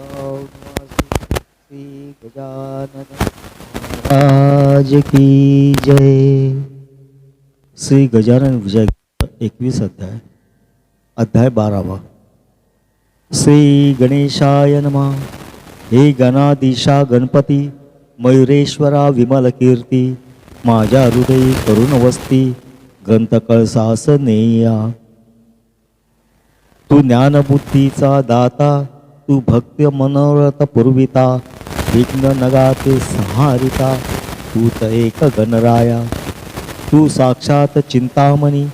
श्री गजानन महाराज की जय। श्री गजानन विजय एकवीस अध्याय अध्याय बारावा। श्री गणेशाय नमा। हे गणाधीशा गणपती मयुरेश्वरा विमल कीर्ती माझ्या हृदयी करुण वस्ती ग्रंथकळसास नेया। तू ज्ञानबुद्धीचा दाता तू भक्त मनोरथ पुरविता विघ्न नगाते संहारिता तू त एक गणराया। तू साक्षात चिंतामणी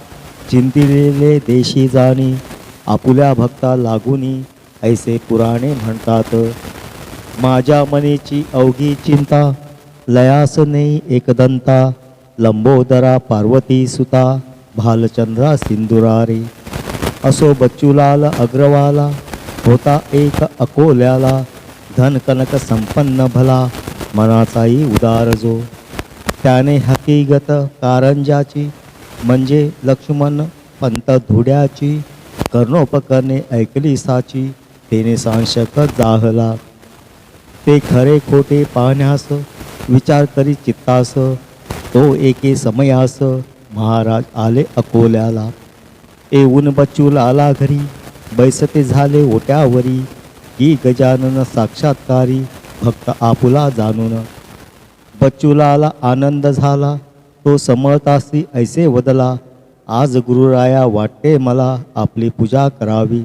चिंतिलेले देशी जाणी आपुल्या भक्ता लागुनी ऐसे पुराणे म्हणतात। माझ्या मनीची अवघी चिंता लयास नेई एकदंता लंबोदरा पार्वती सुता भालचंद्रा सिंदुरारे असो बच्चूलाल अग्रवाला होता एक अकोल्याला धन कनक संपन्न भला मनाचाही उदार जो. त्याने हकीगत कारंजाची म्हणजे लक्ष्मण पंत धुड्याची कर्णोपकरणे ऐकली साची तेने सांशक जाहला. ते खरे खोटे पाहण्यास विचार करी चित्तास तो एके समयास महाराज आले अकोल्याला. ए ऊन बच्चूला आला घरी बैसते झाले ओट्यावरी. की गजानन साक्षात्कारी भक्त आपुला जाणून. बच्चूलाला आनंद झाला. तो समळतासी ऐसे वदला आज गुरुराया वाटते मला आपली पूजा करावी.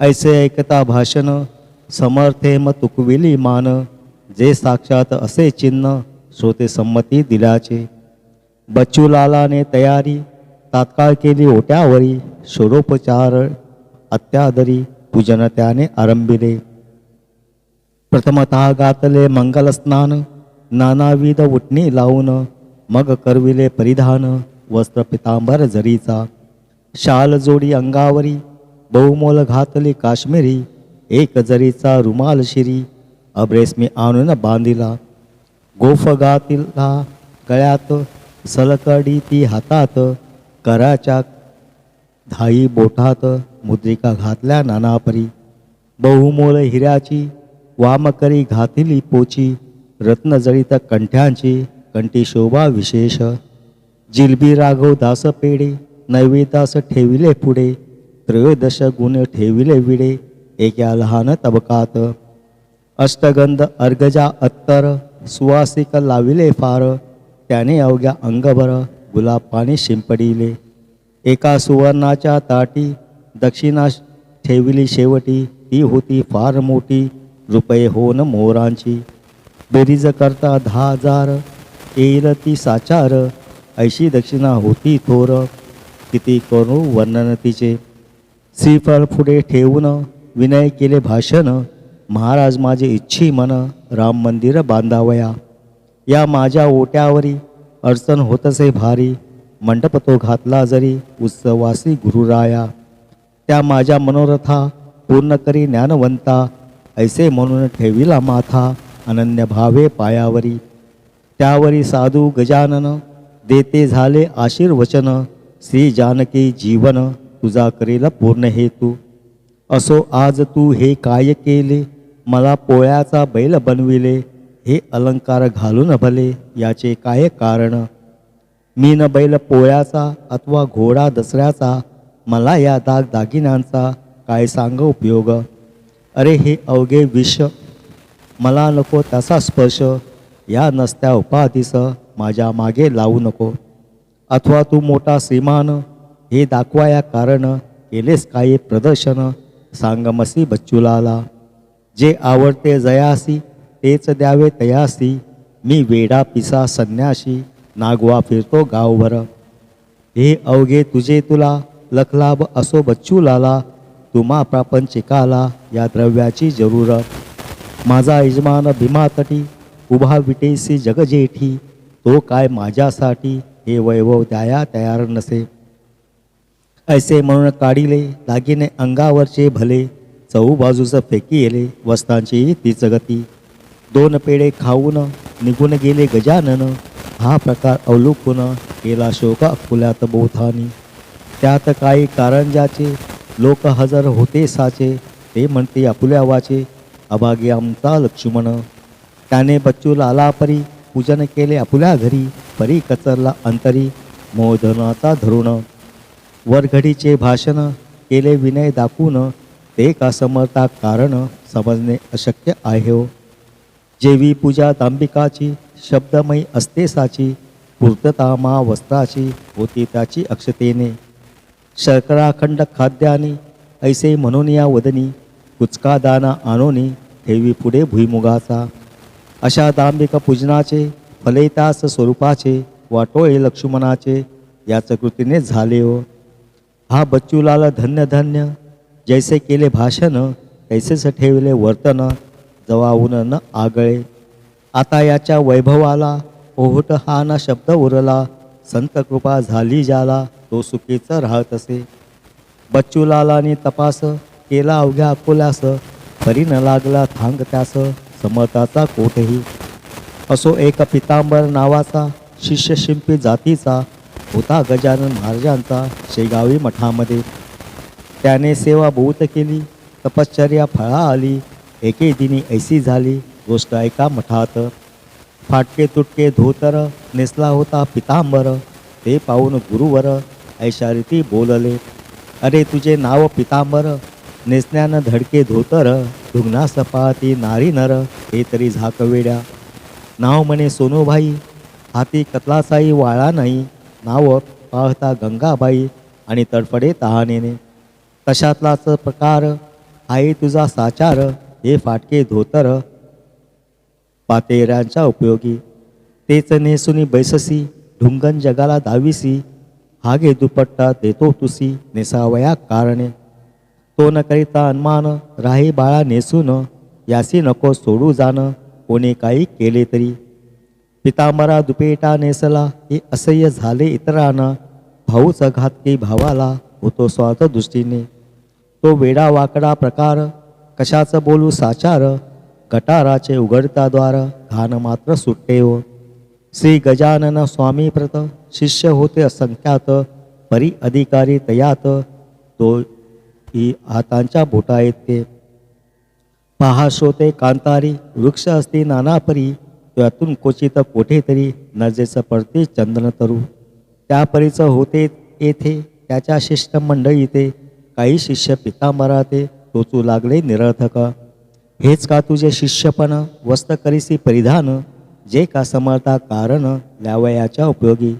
ऐसे ऐकता भाषण समर्थेम तुकविली मान. जे साक्षात असे चिन्ह श्रोते संमती दिल्याचे. बच्चूलालाने तयारी तात्काळ केली ओट्यावरी. षोडोपचार अत्यादरी पूजन त्याने आरंभिले. प्रथमतः गातले मंगल स्नान नानाविध उठणी लावून मग करविले परिधान वस्त्र पितांबर जरीचा. शाल जोडी अंगावरी बहुमोल घातली काश्मीरी एक जरीचा रुमाल शिरी अब्रेस्मी आणून बांधिला. गोफ गातीला गळ्यात सलकडी ती हातात कराच्या धाई बोठात मुद्रिका घातल्या नानापरी. बहुमोल हिऱ्याची वामकरी घातिली पोची रत्नजळीत कंठ्यांची कंठी शोभा विशेष. जिलबी राघव दास पेढे नैवेदास ठेविले पुढे त्रयोदश गुण ठेविले विडे एका लहान तबकात. अष्टगंध अर्गजा अत्तर सुवासिक लाविले फार त्याने अवघ्या अंगभर गुलाब पाणी शिंपडिले. एका सुवर्णाच्या ताटी दक्षिणा ठेवली शेवटी. ती होती फार मोठी. रुपये होन मोरांची. बेरीज करता दहा हजार. येईल ती साचार. ऐशी दक्षिणा होती थोर. किती करू वर्णन तिचे. श्रीफळ पुढे ठेवून विनय केले भाषण. महाराज माझे इच्छी मन. राम मंदिर बांधावया. या माझ्या ओट्यावरी अडचण होतसे भारी. मंडप तो घातला जरी उत्सवासी गुरुराया. त्या माझ्या मनोरथा पूर्ण करी ज्ञानवंता ऐसे म्हणून ठेविला माथा अनन्य भावे पायावरी. त्यावरी साधू गजानन देते झाले आशीर्वचन श्री जानकी जीवन तुझा करेल पूर्ण हेतू. असो आज तू हे काय केले मला पोळ्याचा बैल बनविले हे अलंकार घालून भले याचे काय कारण? मी न बैल पोळ्याचा अथवा घोडा दसऱ्याचा मला या दाग दागिन्यांचा काय सांग उपयोग? अरे हे अवघे विष मला नको त्याचा स्पर्श या नसत्या उपाधीस माझ्या मागे लावू नको. अथवा तू मोठा श्रीमान हे दाखवाया कारण केलेस काही प्रदर्शन? सांगमसी बच्चूलाला. जे आवडते जयासी तेच द्यावे तयासी मी वेडा पिसा संन्याशी नागवा फिरतो गावभर. हे अवघे तुझे तुला लखलाभ असो बच्चूलाला तुम्हा प्रापंचिकाला या द्रव्याची जरूर. माझा यजमान भीमातटी उभा विटेसी जगजेठी तो काय माझ्यासाठी हे वैभव द्याया तयार नसे. ऐसे म्हणून काढिले दागिने अंगावरचे भले चहू बाजूचं फेकी येले वस्तांची तीच गती. दोन पेढे खाऊन निघून गेले गजानन हा प्रकार अवलोकून केला शोक अकोल्यात बोथानी त्यात काही कारंजाचे लोक हजर होते साचे ते म्हणते आपुल्या वाचे अभागी आमचा लक्ष्मण. त्याने बच्चूला आला परी पूजन केले आपुल्या घरी परी कचरला अंतरी मोदनाचा धरुण वरघडीचे भाषण केले विनय दाखवून ते का समर्था कारण समजणे अशक्य आहे हो. जेवी पूजा तांबिकाची शब्दमयी असते साची पूर्ततामा वस्त्राची होती त्याची अक्षतेने. शर्कराखंड खाद्यानी ऐसे म्हणून या वदनी कुचका दाना आणोनी ठेवी पुढे भुईमुगाचा. अशा दांबिक पूजनाचे फलेतास स्वरूपाचे वाटोळे लक्ष्मणाचे याच कृतीने झाले हो. हा बच्चूलाल धन्य धन्य जैसे केले भाषण तैसेच ठेवले वर्तन जवाहून न आगळे. आता याच्या वैभवाला ओहट हा ना शब्द उरला. संत कृपा झाली ज्याला तो सुखीचं राहत असे बच्चूलालानी तपास केला अवघ्या अकोल्यास. तरी न लागला थांग त्यास समर्थाचा कोठही. असो एक पितांबर नावाचा शिष्य शिंपी जातीचा होता गजानन महाराजांचा शेगावी मठामध्ये. त्याने सेवा बहुत केली तपश्चर्या फळा आली एके दिनी ऐसी झाली. गोष्ट ऐका मठात. फाटके तुटके धोतर नेसला होता पितांबर ते पाहून गुरुवर ऐशा रीती बोलले अरे तुझे नाव पितांबर नेसण्यानं धडके धोतर धुग्ना सपाती नारी नर हे तरी झाकवेड्या. नाव म्हणे सोनूभाई हाती कतलासाई वाळा नाही नाव पाहता गंगाबाई आणि तडफडे तहानेने. तशातलाच प्रकार आहे तुझा साचार हे फाटके धोतर पातेऱ्यांच्या उपयोगी. तेच नेसुनी बैससी ढुंगण जगाला दाविसी. हागे दुपट्टा देतो तुसी नेसावया कारणे. तो न करिता अनुमान राही बाळा नेसून यासी नको सोडू जाणं कोणी काही केले तरी. पितांबरा दुपेटा नेसला हे असह्य झाले इतरांना. भाऊच घातकी भावाला होतो स्वार्थ दृष्टीने. तो वेडा वाकडा प्रकार कशाचं बोलू साचार गटाराचे उघडताद्वार घाण मात्र सुट्टे हो श्री गजानन स्वामी प्रत शिष्य होते असंख्यात परी अधिकारी तयात तो ही हातांच्या बोटा येते. पहा श्रोते कांतारी वृक्ष असते नाना परी त्यातून क्वचित कोठेतरी नजेचं पडते चंदन तरू. त्या परीचं होते येथे त्याच्या शिष्टमंडळी ते काही शिष्य पितांबरा ते टोचू लागले निरर्थक. हेच का तुझे शिष्यपण वस्त करीसी परिधान जे का समर्था कारण लावयाच्या उपयोगी?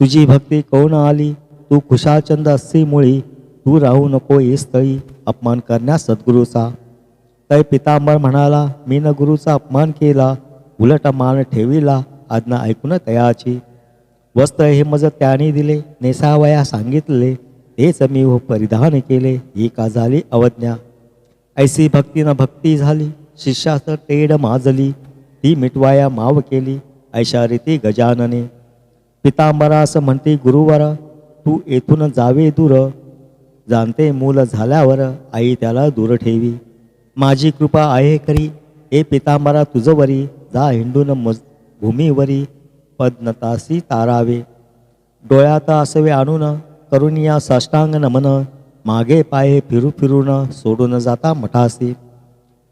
तुझी भक्ती कोण आली? तू खुशालचंद अससी मुळी तू राहू नको ये स्थळी अपमान करण्यास सद्गुरूचा. तै पितांबर म्हणाला मी न गुरुचा अपमान केला उलट मान ठेविला आज्ञा ऐकून तयाची. वस्त्र हे मज त्याने दिले नेसावया सांगितले तेच मी हो परिधान केले ही का झाली अवज्ञा? ऐसी भक्तीनं भक्ती झाली शिष्यास टेड माजली ती मिटवाया माव केली ऐशा रीती गजानने. पितांबरास म्हणते गुरुवर तू येथून जावे दूर. जाणते मूल झाल्यावर आई त्याला दूर ठेवी. माझी कृपा आहे करी ए पितांबरा तुझवरी. जा हिंडून मज भूमीवरी. पद्नतासी तारावे. डोळ्यात असवे आणून करुणिया साष्टांग नमन. मागे पाये फिरू फिरून सोडून जाता मठासी.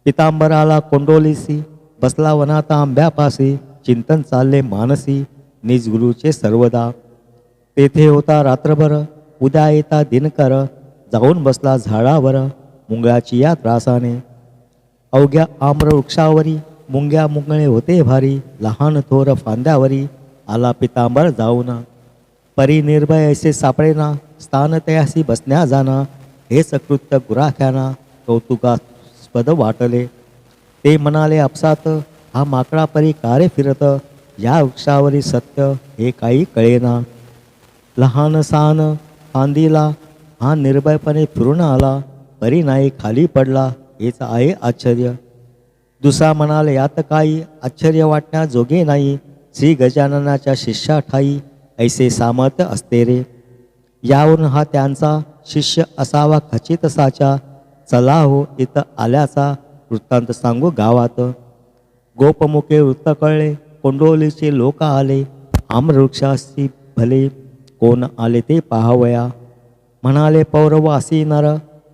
पितांबराला कोंडोलीसी बसला वनाता आंब्यापासी चिंतन चालले मानसी निज गुरुचे सर्वदा. तेथे होता रात्रभर उद्या येता दिनकर जाऊन बसला झाडावर मुंगळ्याची या त्रासाने. अवघ्या आम्रवृक्षावरी मुंग्या मुंगळे होते भारी लहान थोर फांद्यावरी आला पितांबर जाऊन. परी निर्भय ऐसे सापडेना स्थान तयासी बसण्या जाना हे सकृत्य गुराख्याना कौतुकास्पद वाटले. ते म्हणाले आपसात हा माकडा परी कारे फिरत? या वृक्षावरी सत्य हे काही कळेना. लहान सान फांदीला हा निर्भयपणे फिरून आला परी नाही खाली पडला हेच आहे आश्चर्य. दुसरा म्हणाले यात काही आश्चर्य वाटण्या जोगे नाही श्री गजाननाच्या शिष्या ठाई ऐसे सामर्थ्य असते रे यावरून हा त्यांचा शिष्य असावा खचित साचा. चला हो इथं आल्याचा वृत्तांत सांगू गावात. गोपमुखे वृत्त कळले कोंडोलीचे लोक आले. आम्रवृक्षाशी भले कोण आले ते पाहावया. म्हणाले पौरव असी नर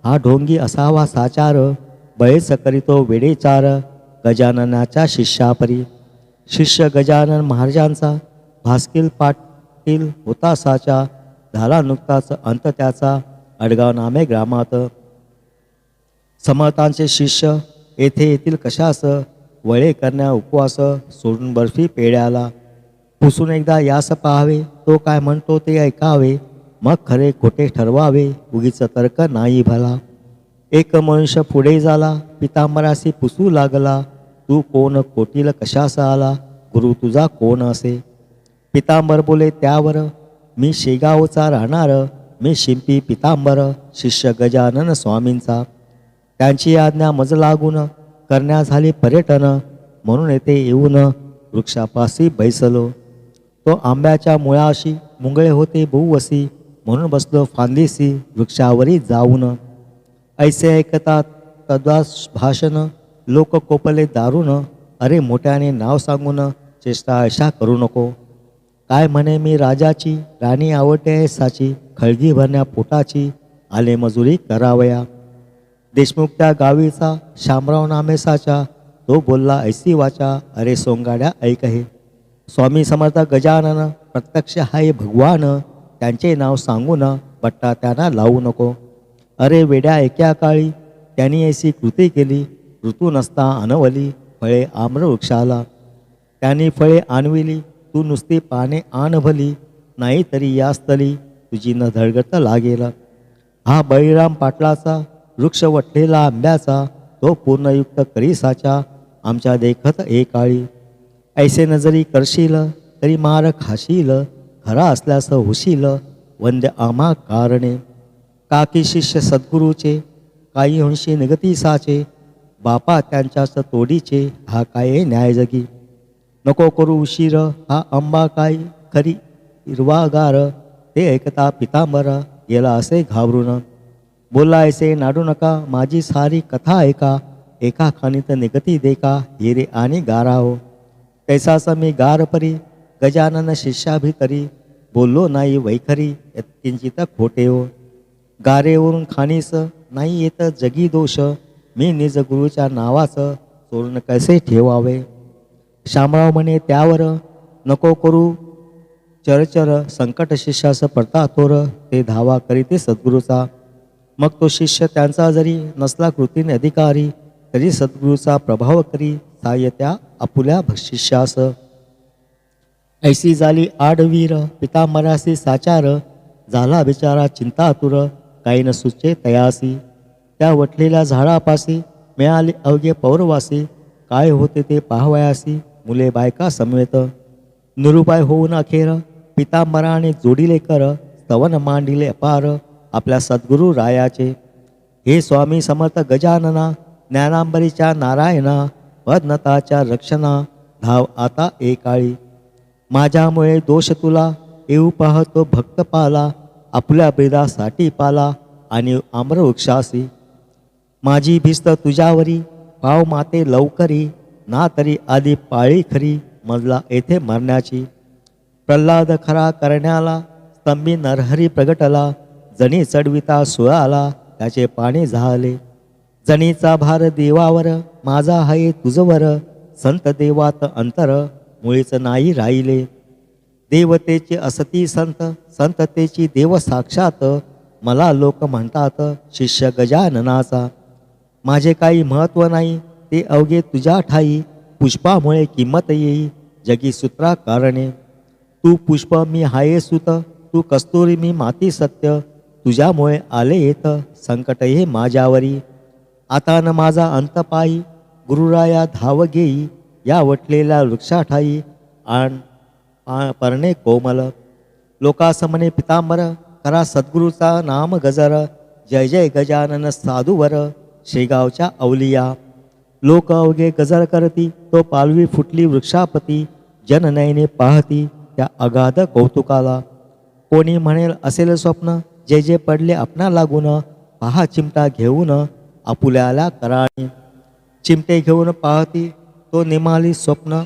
हा ढोंगी असावा साचार. बळेस करीतो वेडेचार गजाननाच्या शिष्यापरी. शिष्य गजानन महाराजांचा भास्किल पाठ पाटील हुतासाच्या झाला नुकताच अंत त्याचा अडगाव नामे ग्रामात. समर्थांचे शिष्य येथे येथील कशास? वळे करण्या उपवास सोडून बर्फी पेड्याला पुसून एकदा यास पाहावे तो काय म्हणतो ते ऐकावे. मग खरे खोटे ठरवावे उगीच तर्क नाही भला. एक मनुष्य पुढे झाला पितांबरासी पुसू लागला. तू कोण कोटील कशास आला? गुरु तुझा कोण असे? पितांबर बोले त्यावर मी शेगावचा राहणार मी शिंपी पितांबर शिष्य गजानन स्वामींचा. त्यांची आज्ञा मज लागून करण्या झाली पर्यटन म्हणून येथे येऊन वृक्षापाशी बैसलो. तो आंब्याच्या मुळाशी मुंगळे होते बहुवसी म्हणून बसलो फांदीसी वृक्षावरी जाऊन. ऐसे ऐकतात तद्वास भाषण लोक कोपले दारून अरे मोठ्याने नाव सांगून चेष्टा अशा करू नको. काय म्हणे मी राजाची राणी आवडते साची खळगी भरण्या पोटाची आले मजुरी करावया. देशमुख त्या गावीचा शामराव नामेसाचा तो बोलला ऐसी वाचा अरे सोंगाड्या ऐक हे. स्वामी समर्थ गजानन प्रत्यक्ष हाय भगवान त्यांचे नाव सांगून बट्टा त्यांना लावू नको. अरे वेड्या एक्या काळी त्यांनी ऐसी कृती केली ऋतू नसता अनवली फळे आम्र वृक्षाला त्यांनी फळे आणविली तू नुसती पाने आण भली नाही तरी यास्तली तुझी न धडगत लागेल. हा बळीराम पाटलाचा वृक्ष वटलेला आंब्याचा तो पूर्णयुक्त करीसाचा आमच्या देखत एकाळी. ऐसे नजरी करशील तरी मार खाशील खरा असल्यास होशील वंद्य आम्हा कारणे. काकी शिष्य सद्गुरूचे काही अंशी निगती साचे बापा त्यांच्याच तोडीचे हा काय न्याय जगी नको करू उशीर हा अंबा काय खरी? हिरवागार ते ऐकता पितांबर गेला असे घाबरून. बोला ऐसे नाडू नका माझी सारी कथा ऐका एका खाणीत निगती देका हिरे आणि गारा हो. तैसास मी गार परी गजानन शिष्याभितरी बोललो नाही वैखरी किंचित खोटे हो. गारेवरून खाणीस नाही येत जगी दोष मी निज गुरुच्या नावाचं सोडून कसे ठेवावे? शामराव म्हणे त्यावर नको करू. चरचर संकट शिष्यास पडता तोर ते धावा करीते सद्गुरूचा. मग तो शिष्य त्यांचा जरी नसला कृतीने अधिकारी तरी सद्गुरूचा प्रभाव करी साय त्या आपुल्या शिष्यास. ऐसी झाली आडवीर पितामरासी साचार झाला बिचारा चिंता आतुर काही न सुचे तयासी. त्या वटलेल्या झाडापासी मिळाले अवघे पौरवासी काय होते ते पाहवयासी. मुले बायका समवेत निरुपाय होऊन अखेर पितांबराने जोडिले कर. स्तवन मांडिले अपार आपल्या सद्गुरू रायाचे. हे स्वामी समर्थ गजानना ज्ञानांबरीच्या नारायणा पद्नताच्या रक्षणा. धाव आता एकाळी माझ्यामुळे दोष तुला. येऊ पाहतो भक्त पाला. आपल्या ब्रिदासाठी पाला. आणि आम्रवृक्षासी. माझी भिस्त तुझ्यावरी. पाव माते लवकरी. ना तरी आधी पाळी खरी मजला येथे मरण्याची. प्रल्हाद खरा करण्याला स्तंभी नरहरी प्रगटला जणी चढविता सुळाला त्याचे पाणी झाले. जणीचा भार देवावर माझा हाय तुझवर संत देवात अंतर मुळीच नाही राहिले. देवतेचे असती संत संततेची देव साक्षात मला लोक म्हणतात शिष्य गजाननाचा. माझे काही महत्त्व नाही ते अवघे तुझ्या ठाई पुष्पामुळे किंमत येई जगी सूत्रा कारणे. तू पुष्प मी हाये सुत तू कस्तुरी मी माती सत्य तुझ्यामुळे आले येत संकट हे माझ्यावरी. आता न माझा अंत पायी गुरुराया धाव घेई या वटलेल्या वृक्षाठाई आण परणे कोमल. लोकासमने पितांबर करा सद्गुरूचा नाम गजर जय जय गजानन साधूवर शेगावच्या अवलिया. लोक अवघे गजर करती तो पालवी फुटली वृक्षापती जननयने पाहती त्या अगाध कौतुकाला. कोणी म्हणेल असेल स्वप्न जे जे पडले आपणा लागून पहा चिमटा घेऊन आपुल्याला कराणी. चिमटे घेऊन पाहती तो निमाली स्वप्न.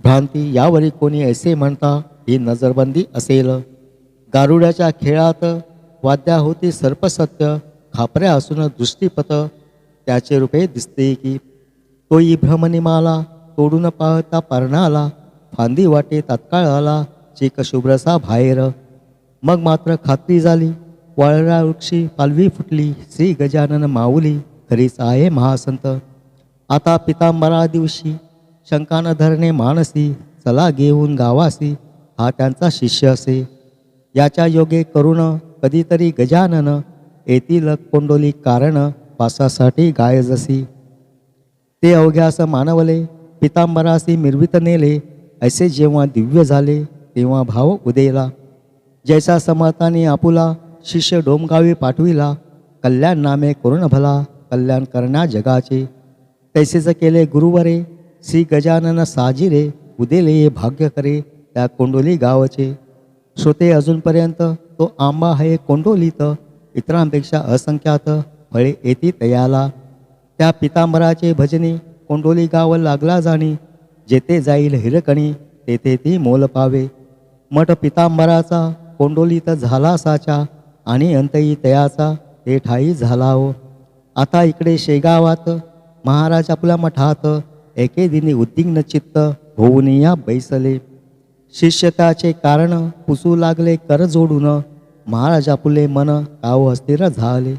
भ्रांती यावरी कोणी ऐसे म्हणता ही नजरबंदी असेल. गारुड्याच्या खेळात वाद्या होती सर्पसत्य खापऱ्या असून दृष्टीपथ त्याचे रूपे दिसते की तोही भ्रमनिमाला तोडून पाहता पर्णाला फांदी वाटे तात्काळ आला चेक शुभ्रसा बाहेर. मग मात्र खात्री झाली वाळरा वृक्षी पालवी फुटली श्री गजानन माऊली खरीच आहे महासंत. आता पितांबरा दिवशी शंकान धरणे मानसी चला घेऊन गावासी हा त्यांचा शिष्य असे. याच्या योगे करुण कधीतरी गजानन येथील कोंडोली कारण पासासाठी गाय जसी. ते अवघ्यास मानवले पितांबरासी मिरवित नेले असे जेव्हा दिव्य झाले तेव्हा भाव उदेला. जैसा समर्थाने आपुला शिष्य डोमगावी पाठविला कल्याण नामे करुण भला कल्याण करण्या जगाचे. तैसेच केले गुरुवरे श्री गजानन साजिरे उदेले हे भाग्य करे त्या कोंडोली गावचे. श्रोते अजूनपर्यंत तो आंबा आहे कोंडोलीत इतरांपेक्षा असंख्यात फळे येती तयाला. त्या पितांबराचे भजनी कोंडोली गाव लागला जाणी. जेथे जाईल हिरकणी तेथे ती मोल पावे. मठ पितांबराचा कोंडोलीत झाला साचा आणि अंतई तयाचा ते ठाई झाला हो आता इकडे शेगावात महाराज आपल्या मठात एके दिनी उद्दिग्न चित्त होऊन या बैसले. शिष्यताचे कारण पुसू लागले कर जोडून. महाराज आपुले मन काव अस्थिर झाले.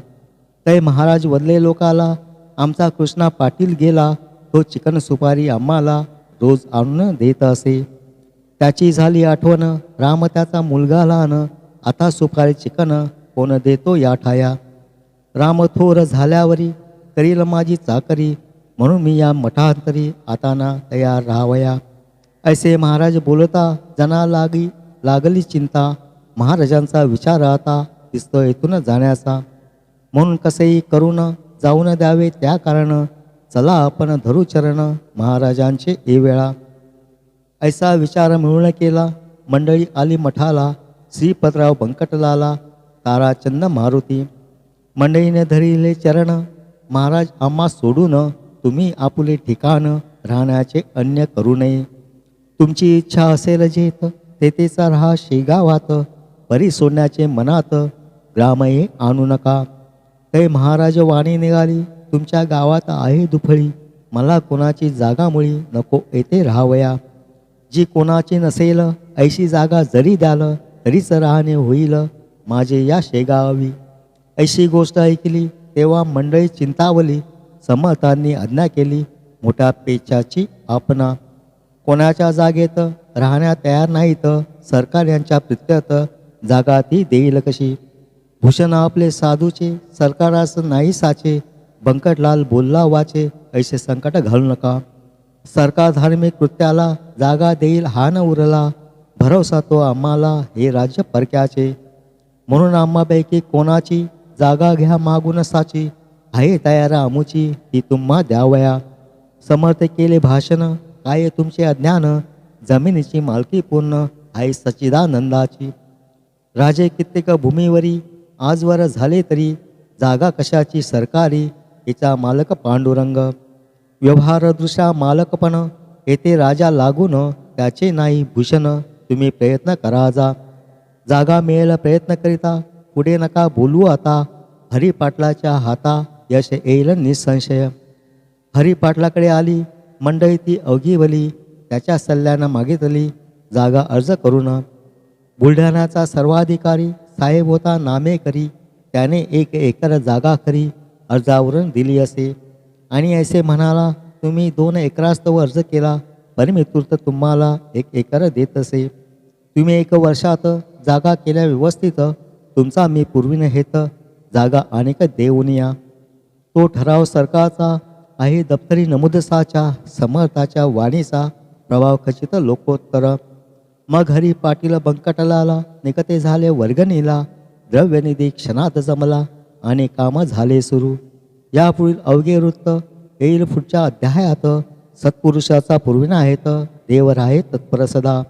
तै महाराज वदले लोकाला आमचा कृष्णा पाटील गेला तो चिकन सुपारी आम्हाला रोज आणून देत असे. त्याची झाली आठवण राम त्याचा मुलगा लहान आता सुपारी चिकन कोण देतो या ठाया. राम थोर झाल्यावरी करील माझी चाकरी म्हणून मी या मठांतरी आताना तयार राहावया. ऐसे महाराज बोलता जना लागी लागली चिंता महाराजांचा विचार आता दिसतो येथून जाण्याचा. म्हणून कसेही करून जाऊन द्यावे त्या कारण चला आपण धरू चरण महाराजांचे ए वेळा. ऐसा विचार मिळून केला मंडळी आली मठाला श्रीपतराव बंकटलाला ताराचंद मारुती. मंडळीने धरिले चरण महाराज आम्हा सोडून तुम्ही आपुले ठिकाण राहण्याचे अन्य करू नये. तुमची इच्छा असेल जेत तेथेचा राहा शेगावात. परी सोडण्याचे मनात ग्रामये आणू नका. ते महाराज वाणी निघाली तुमच्या गावात आहे दुफळी मला कोणाची जागामुळे नको येथे राहावया. जी कोणाची नसेल ऐशी जागा जरी द्याल तरीच राहणे होईल माझे या शेगावी. ऐशी गोष्ट ऐकली तेव्हा मंडळी चिंतावली समर्थांनी आज्ञा केली मोठ्या पेचाची आपणा. कोणाच्या जागेत राहण्या तयार नाहीत सरकार यांच्या प्रत्यर्थ जागा ती देईल कशी? भूषण आपले साधूचे सरकारास नाही साचे. बंकटलाल बोलला वाचे ऐसे संकट घालू नका. सरकार धार्मिक कृत्याला जागा देईल हा न उरला. भरवसा तो आम्हाला हे राज्य परक्याचे. म्हणून आम्हापैकी कोणाची जागा घ्या मागून साची. आहे तयार आमुची ती तुम्हा द्यावया. समर्थ केले भाषण काय तुमचे अज्ञान? जमिनीची मालकी पूर्ण आहे सच्चिदानंदाची. राजे कित्येक भूमीवरी आजवर झाले तरी जागा कशाची सरकारी हिचा मालक पांडुरंग. व्यवहारदृशा मालकपण येथे राजा लागून त्याचे नाही भूषण तुम्ही प्रयत्न करा जा. जागा मिळेल प्रयत्न करिता पुढे नका बोलू आता. हरिपाटलाच्या हाता यश येईल निसंशय. हरिपाटलाकडे आली मंडळी ती अवघीवली त्याच्या सल्ल्यानं मागितली जागा अर्ज करून बुलढाण्याचा सर्वाधिकारी साहेब होता नामे करी त्याने एक एकर जागा खरी अर्जावरून दिली असे. आणि ऐसे म्हणाला तुम्ही दोन एकरास्तव अर्ज केला परमेतूर्त तुम्हाला एक एकर देत असे. तुम्ही एक वर्षात जागा केल्या व्यवस्थित तुमचा मी पूर्वीने हेत जागा अनेक देऊन या. तो ठराव सरकारचा आहे दप्तरी नमुदसाच्या समर्थाच्या वाणीचा प्रभाव खचित लोकोत्तर मग हरी पाटील बंकटलाला निकते झाले वर्गणीला द्रव्यनिधी क्षणात जमला आणि कामं झाले सुरू. यापुढील अवघे वृत्त येईल पुढच्या अध्यायात. सत्पुरुषाचा पूर्वीना आहेत देवर आहे तत्पर सदा.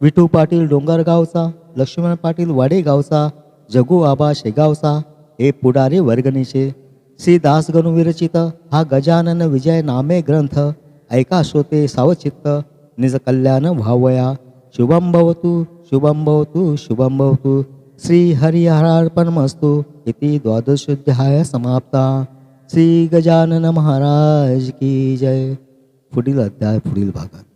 विठू पाटील डोंगरगावचा लक्ष्मण पाटील वाडेगावचा जगू आबा शेगावचा हे पुढारी वर्गणीचे. श्री दासगणू विरचित हा गजानन विजय नामे ग्रंथ. ऐका श्रोते सावचित्त निज कल्याण व्हावया. शुभम भवतु शुभम भवतु शुभम भवतु। श्री हरिहरार्पणमस्तु इति द्वादशोध्याय समाप्ता। श्री गजानन महाराज की जय। पुढील अध्याय पुढील भागात।